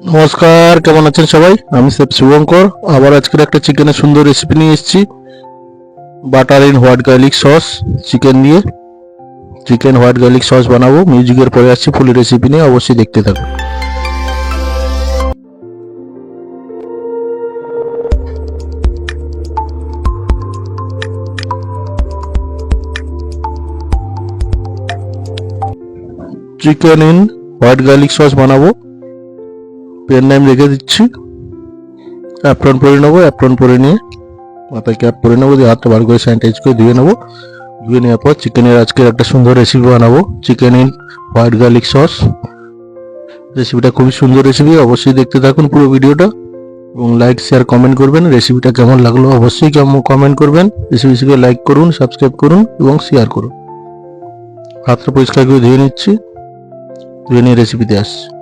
নমস্কার, কেমন আছেন সবাই? আমি সেফ শুভঙ্কর। আবার আজকের একটা চিকেনের সুন্দর রেসিপি নিয়ে এসেছি। Butter in white garlic sauce, chicken দিয়ে। চিকেন হোয়াইট গার্লিক সস বানাবো। মিউজিকের পরে আসছি ফুল রেসিপি নিয়ে। অবশ্যই দেখতে থাকুন। Chicken in white garlic sauce বানাবো। পেন নাম রেখে দিচ্ছি। অ্যাপ্রন পরে নেব, অ্যাপ্রন পরে নিয়ে মাথায় ক্যাপ পরে নেব, দিয়ে হাতটা বার করে স্যানিটাইজ করে ধুয়ে নেব। ধুয়ে নেওয়ার পর চিকেনের আজকে একটা সুন্দর রেসিপি বানাবো chicken in white garlic sauce রেসিপিটা খুবই সুন্দর রেসিপি অবশ্যই দেখতে থাকুন পুরো ভিডিওটা এবং লাইক শেয়ার কমেন্ট করবেন। রেসিপিটা কেমন লাগল অবশ্যই কেমন কমেন্ট করবেন। রেসিপিটিকে লাইক করুন সাবস্ক্রাইব করুন এবং শেয়ার করুন। হাতটা পরিষ্কার করে ধুয়ে নিচ্ছি। ধুয়ে নিয়ে রেসিপিতে আসছি।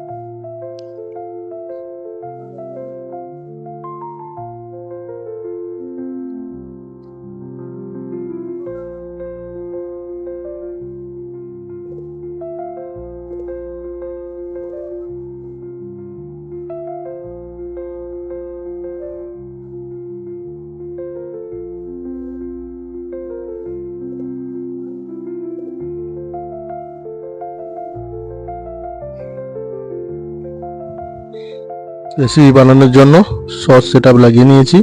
রেসিপি বানানোর জন্য সস সেট লাগিয়ে নিয়েছি।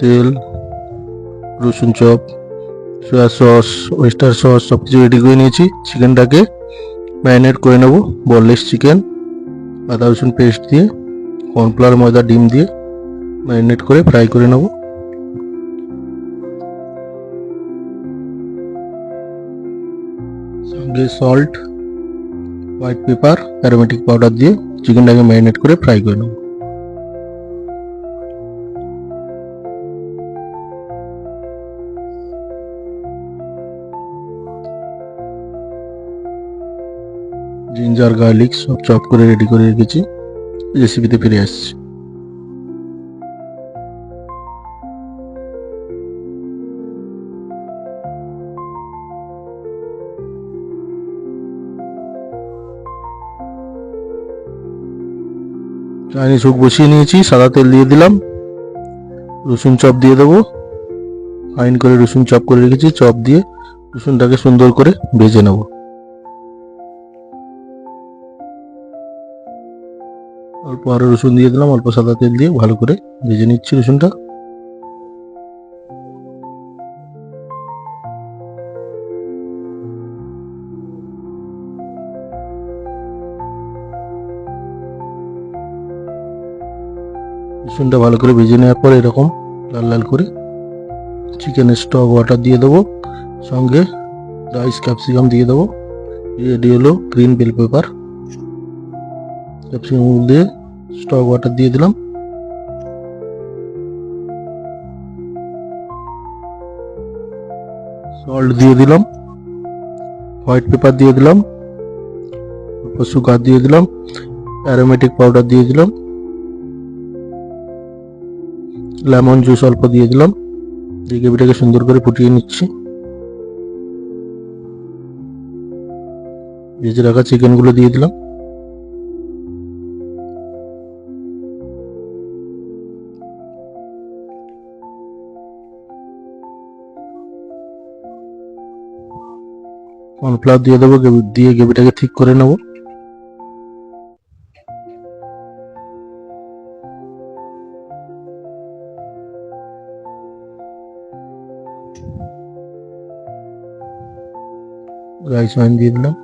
তেল, রসুন chop soya sauce oyster sauce সব কিছু রেডি করে নিয়েছি। চিকেনটাকে ম্যারিনেট করে নেব বললেস চিকেন আদা, রসুন পেস্ট দিয়ে কর্নফ্লাওয়ার ময়দা, ডিম দিয়ে ম্যারিনেট করে ফ্রাই করে নেব। সঙ্গে salt white pepper aromatic powder দিয়ে চিকেনটাকে ম্যারিনেট করে ফ্রাই করে নেব। জিঞ্জার গার্লিক সব চপ করে রেডি করে রেখেছি। রেসিপিতে ফিরে আসছি। চাইনিজ হুক বসিয়ে নিয়েছি, সাদা তেল দিয়ে দিলাম। রসুন চপ দিয়ে দেবো। ফাইন করে রসুন চপ করে রেখেছি চপ দিয়ে রসুনটাকে সুন্দর করে ভেজে নেব। অল্প আরও রসুন দিয়ে দিলাম, অল্প সাদা তেল দিয়ে ভালো করে ভেজে নিচ্ছি রসুনটা। রসুনটা ভালো করে ভেজে নেওয়ার পর এরকম লাল লাল করে চিকেনের স্টক ওয়াটার দিয়ে দেবো, সঙ্গে রাইস ক্যাপসিকাম দিয়ে দেবো রেডি হলো গ্রিন বেল পেপার ক্যাপসিকাম দিয়ে স্টক ওয়াটার দিয়ে দিলাম। সল্ট দিয়ে দিলাম। হোয়াইট পেপার দিয়ে দিলাম। সুগার দিয়ে দিলাম। অ্যারোমেটিক পাউডার দিয়ে দিলাম। লেমন জুস অল্প দিয়ে দিলাম। গ্রেভিটাকে সুন্দর করে ফুটিয়ে নিচ্ছি। ভেজে রাখা চিকেনগুলো দিয়ে দিলাম। কর্নফ্লাওয়ার দিয়ে দেবো দিয়ে গ্রেভিটাকে ঠিক করে নেব। রাইস ওয়াইন দিয়ে দিলাম।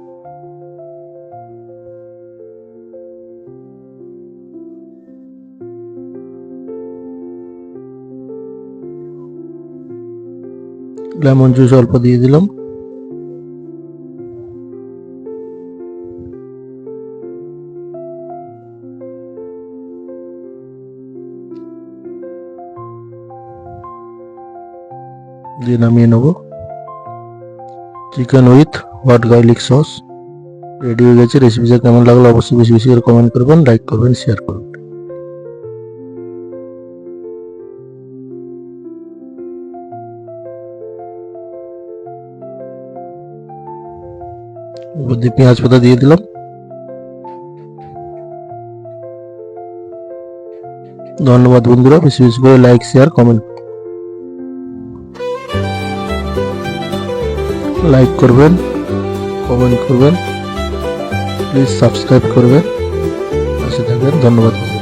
লেমন জুস অল্প দিয়ে দিলাম। দিয়ে নামিয়ে নেব। Chicken with white garlic sauce ready হয়ে গেছে। রেসিপিটা কেমন লাগল অবশ্যই বেশি বেশি করে কমেন্ট করবেন লাইক করবেন শেয়ার করবেন। উপর দিয়ে পেঁয়াজ পাতা দিয়ে দিলাম। ধন্যবাদ বন্ধুরা। বেশি বেশি করে লাইক শেয়ার কমেন্ট লাইক করবেন কমেন্ট করবেন প্লিজ সাবস্ক্রাইব করবেন পাশে থাকবেন ধন্যবাদ।